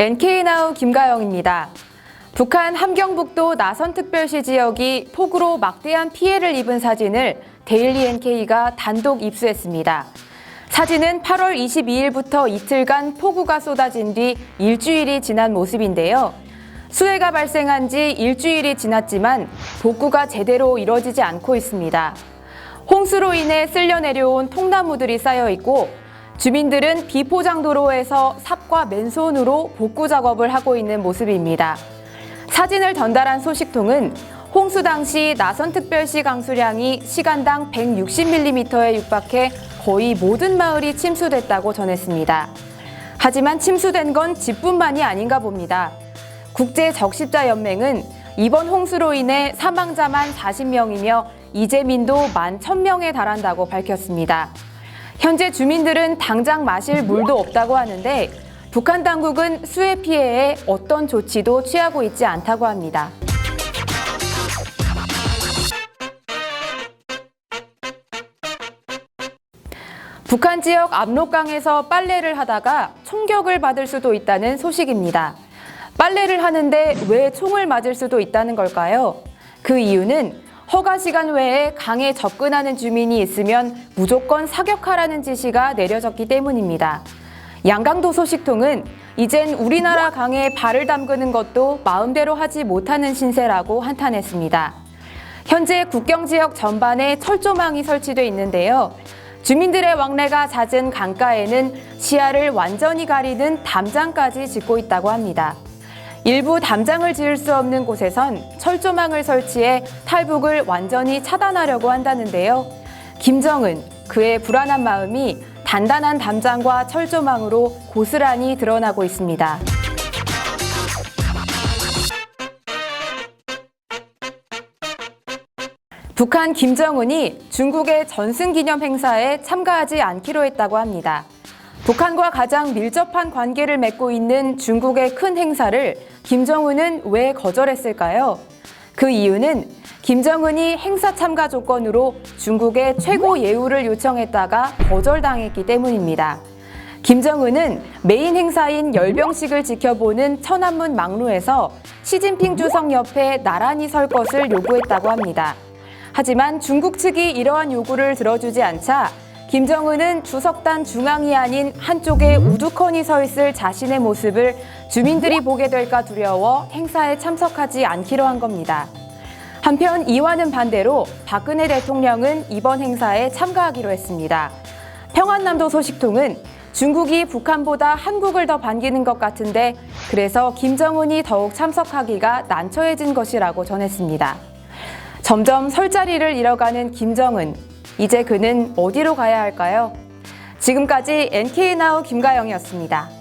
NK나우 김가영입니다. 북한 함경북도 나선특별시 지역이 폭우로 막대한 피해를 입은 사진을 데일리 NK가 단독 입수했습니다. 사진은 8월 22일부터 이틀간 폭우가 쏟아진 뒤 일주일이 지난 모습인데요. 수해가 발생한 지 일주일이 지났지만 복구가 제대로 이뤄지지 않고 있습니다. 홍수로 인해 쓸려 내려온 통나무들이 쌓여 있고 주민들은 비포장 도로에서 삽과 맨손으로 복구 작업을 하고 있는 모습입니다. 사진을 전달한 소식통은 홍수 당시 나선특별시 강수량이 시간당 160mm에 육박해 거의 모든 마을이 침수됐다고 전했습니다. 하지만 침수된 건 집뿐만이 아닌가 봅니다. 국제적십자연맹은 이번 홍수로 인해 사망자만 40명이며 이재민도 만 1000명에 달한다고 밝혔습니다. 현재 주민들은 당장 마실 물도 없다고 하는데 북한 당국은 수해 피해에 어떤 조치도 취하고 있지 않다고 합니다. 북한 지역 압록강에서 빨래를 하다가 총격을 받을 수도 있다는 소식입니다. 빨래를 하는데 왜 총을 맞을 수도 있다는 걸까요? 그 이유는 허가 시간 외에 강에 접근하는 주민이 있으면 무조건 사격하라는 지시가 내려졌기 때문입니다. 양강도 소식통은 이젠 우리나라 강에 발을 담그는 것도 마음대로 하지 못하는 신세라고 한탄했습니다. 현재 국경 지역 전반에 철조망이 설치돼 있는데요. 주민들의 왕래가 잦은 강가에는 시야를 완전히 가리는 담장까지 짓고 있다고 합니다. 일부 담장을 지을 수 없는 곳에선 철조망을 설치해 탈북을 완전히 차단하려고 한다는데요. 김정은, 그의 불안한 마음이 단단한 담장과 철조망으로 고스란히 드러나고 있습니다. 북한 김정은이 중국의 전승 기념 행사에 참가하지 않기로 했다고 합니다. 북한과 가장 밀접한 관계를 맺고 있는 중국의 큰 행사를 김정은은 왜 거절했을까요? 그 이유는 김정은이 행사 참가 조건으로 중국의 최고 예우를 요청했다가 거절당했기 때문입니다. 김정은은 메인 행사인 열병식을 지켜보는 천안문 막루에서 시진핑 주석 옆에 나란히 설 것을 요구했다고 합니다. 하지만 중국 측이 이러한 요구를 들어주지 않자 김정은은 주석단 중앙이 아닌 한쪽에 우두커니 서 있을 자신의 모습을 주민들이 보게 될까 두려워 행사에 참석하지 않기로 한 겁니다. 한편 이와는 반대로 박근혜 대통령은 이번 행사에 참가하기로 했습니다. 평안남도 소식통은 중국이 북한보다 한국을 더 반기는 것 같은데 그래서 김정은이 더욱 참석하기가 난처해진 것이라고 전했습니다. 점점 설 자리를 잃어가는 김정은. 이제 그는 어디로 가야 할까요? 지금까지 NK나우 김가영이었습니다.